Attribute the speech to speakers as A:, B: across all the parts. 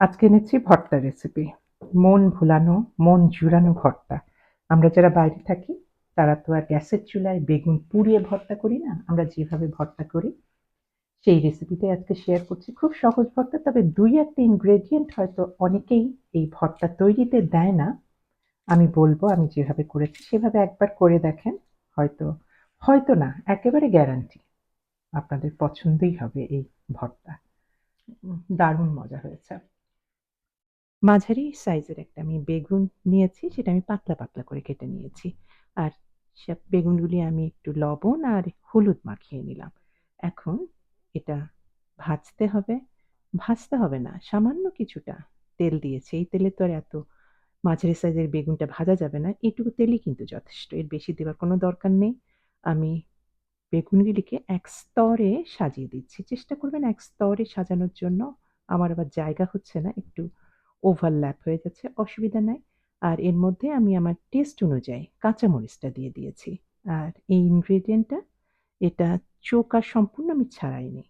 A: আজকে এনেছি ভর্তা রেসিপি মন ভুলানো, মন জুড়ানো ভর্তা। আমরা যারা বাইরে থাকি, তারা তো আর গ্যাসের চুলায় বেগুন পুড়িয়ে ভর্তা করি না, আমরা যেভাবে ভর্তা করি, সেই রেসিপিটাই আজকে শেয়ার করছি। খুব সহজ ভর্তা, তবে দুই একটা ইনগ্রেডিয়েন্ট হয়তো অনেকেই এই ভর্তা তৈরিতে দেয় না। আমি বলব, আমি যেভাবে করেছি, সেভাবে একবার করে দেখেন, হয়তো হয়তো না, একেবারে গ্যারান্টি আপনাদের পছন্দই হবে এই ভর্তা। দারুণ মজা হয়েছে। মাঝারি সাইজের একটা আমি বেগুন নিয়েছি, সেটা আমি পাতলা পাতলা করে কেটে নিয়েছি। আর সব বেগুনগুলি আমি একটু লবণ আর হলুদ মাখিয়ে নিলাম। এখন এটা ভাজতে হবে। ভাজতে হবে না, সামান্য কিছুটা তেল দিয়েছে। এই তেলে তো আর এত মাঝারি সাইজের বেগুনটা ভাজা যাবে না। এটুকু তেলই কিন্তু যথেষ্ট, এর বেশি দেওয়ার কোনো দরকার নেই। আমি বেগুনগুলিকে এক স্তরে সাজিয়ে দিচ্ছি। চেষ্টা করবেন এক স্তরে সাজানোর জন্য। আমার আবার জায়গা হচ্ছে না, একটু ওভারল্যাপ হয়ে যাচ্ছে, অসুবিধা নাই। আর এর মধ্যে আমি আমার টেস্ট অনুযায়ী কাঁচামরিচটা দিয়ে দিয়েছি। আর এই ইনগ্রেডিয়েন্টটা এটা চোকা সম্পূর্ণ আমি ছাড়াইনি।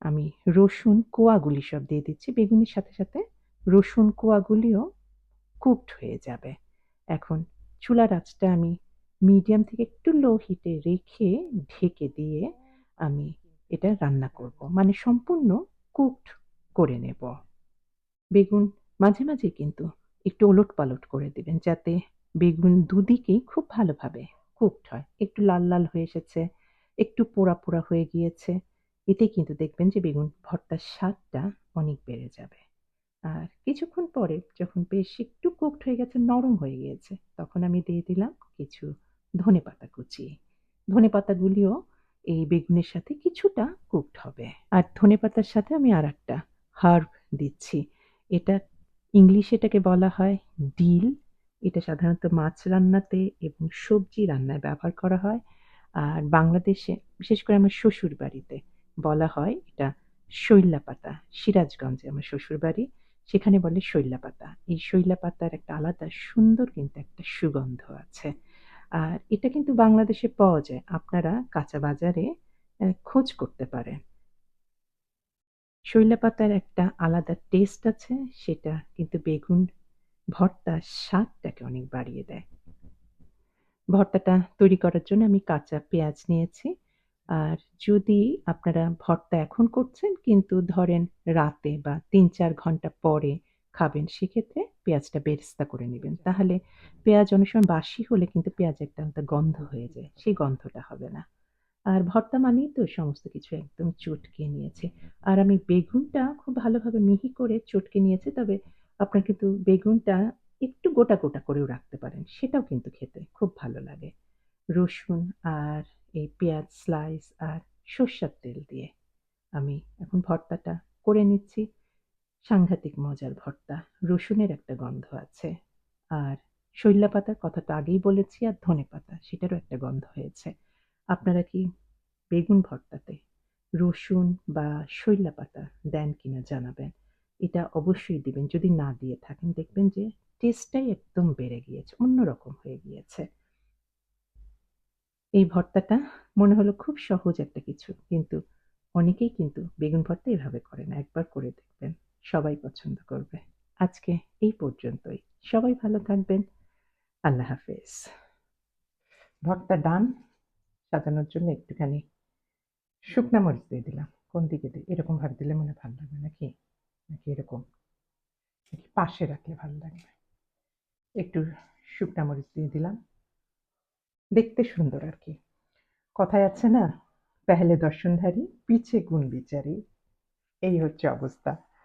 A: আমি রসুন কোয়াগুলি সব দিয়ে দিচ্ছি, বেগুনের সাথে সাথে রসুন কোয়াগুলিও কুকড হয়ে যাবে। এখন চুলার আঁচটা আমি মিডিয়াম থেকে একটু লো হিটে রেখে ঢেকে দিয়ে আমি এটা রান্না করব। মানে সম্পূর্ণ কুকড করে নেব। বেগুন মাঝে মাঝে কিন্তু একটু ওলট পালট করে দিবেন যাতে বেগুন দুদিকেই খুব ভালোভাবে কুকড হয়। একটু লাল লাল হয়ে এসেছে, একটু পোড়া পোড়া হয়ে গিয়েছে, এতে কিন্তু দেখবেন যে বেগুন ভর্তার স্বাদটা অনেক বেড়ে যাবে। আর কিছুক্ষণ পরে যখন বেশ একটু কুকড হয়ে গেছে, নরম হয়ে গিয়েছে, তখন আমি দিয়ে দিলাম কিছু ধনে পাতা কুচি। ধনে পাতাগুলিও এই বেগুনের সাথে কিছুটা কুকড হবে। আর ধনে পাতার সাথে আমি আর একটা হার্ব দিচ্ছি। এটা ইংলিশে এটাকে বলা হয় ডিল। এটা সাধারণত মাছ রান্নাতে এবং সবজি রান্নায় ব্যবহার করা হয়। আর বাংলাদেশে, বিশেষ করে আমার শ্বশুর বাড়িতে বলা হয় এটা শৈলা পাতা সিরাজগঞ্জে আমার শ্বশুর বাড়ি সেখানে বলে শৈলা পাতা এই শৈলা পাতার একটা আলাদা সুন্দর কিন্তু একটা সুগন্ধ আছে। আর এটা কিন্তু বাংলাদেশে পাওয়া যায়। আপনারা কাঁচা বাজারে খোঁজ করতে পারেন। শৈলা পাতার একটা আলাদা টেস্ট আছে, সেটা কিন্তু বেগুন ভর্তার স্বাদটাকে অনেক বাড়িয়ে দেয়। ভর্তাটা তৈরি করার জন্য আমি কাঁচা পেঁয়াজ নিয়েছি। আর যদি আপনারা ভর্তা এখন করছেন, কিন্তু ধরেন রাতে বা তিন চার ঘণ্টা পরে খাবেন, সেক্ষেত্রে পেঁয়াজটা বেরেস্তা করে নেবেন। তাহলে পেঁয়াজ অনেক সময় বাসি হলে কিন্তু পেঁয়াজ একটা গন্ধ হয়ে যায়, সেই গন্ধটা হবে না। আর ভর্তা মানেই তো সমস্ত কিছু একদম চটকে নিয়েছে। আর আমি বেগুনটা খুব ভালোভাবে মিহি করে চটকে নিয়েছি, তবে আপনার কিন্তু বেগুনটা একটু গোটা গোটা করেও রাখতে পারেন, সেটাও কিন্তু খেতে খুব ভালো লাগে। রসুন আর এই পেঁয়াজ স্লাইস আর সর্ষের তেল দিয়ে আমি এখন ভর্তাটা করে নিচ্ছি। সাংঘাতিক মজার ভর্তা, রসুনের একটা গন্ধ আছে। আর শৈলা পাতার কথাটা আগেই বলেছি আর ধনে পাতা, সেটারও একটা গন্ধ হয়েছে। আপনারা কি বেগুন ভর্তাতে রসুন বা শৈলা পাতা দেন কিনা জানাবেন। এটা অবশ্যই দিবেন। যদি না দিয়ে থাকেন, দেখবেন যে টেস্টটাই একদম বেড়ে গিয়েছে, অন্যরকম হয়ে গিয়েছে। এই ভর্তাটা মনে হলো খুব সহজ একটা কিছু, কিন্তু অনেকেই কিন্তু বেগুন ভর্তা এভাবে করে না, একবার করে দেখবেন, সবাই পছন্দ করবে। আজকে এই পর্যন্তই। সবাই ভালো থাকবেন। আল্লাহ হাফেজ। ভর্তা ডান সাজানোর জন্য একটুখানি শুকনা মরিচ দিয়ে দিলাম। কোন দিকে দিই এরকম ভাবে দিলে মনে ভালো লাগবে নাকি? নাকি এরকম? নাকি পাশে রাখলে ভালো লাগবে? একটু শুকনা মরিচ দিয়ে দিলাম। দেখতে সুন্দর আর কি। কথায় আছে না, পেহলে দর্শনধারী, পিছে গুণ বিচারি। এই হচ্ছে অবস্থা।